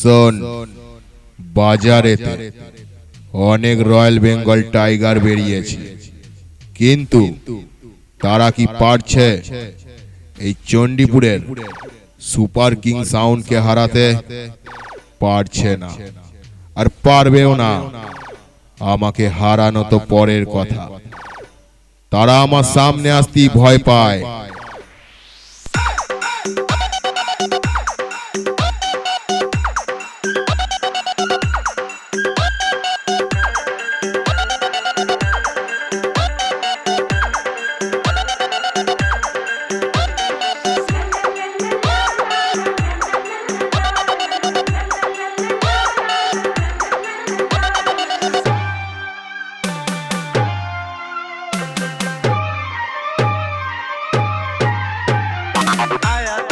শোন, বাজারেতে অনেক royal Bengal tiger বেরিয়েছে। কিন্তু তারা কি পারছে এই চণ্ডীপুরের সুপার কিং সাউন্ডকে হারাতে? পারছে না। আর পারবেও না। আমাকে হারানো তো পরের কথা। তারা আমার সামনে আসতেই ভয় পায়। I am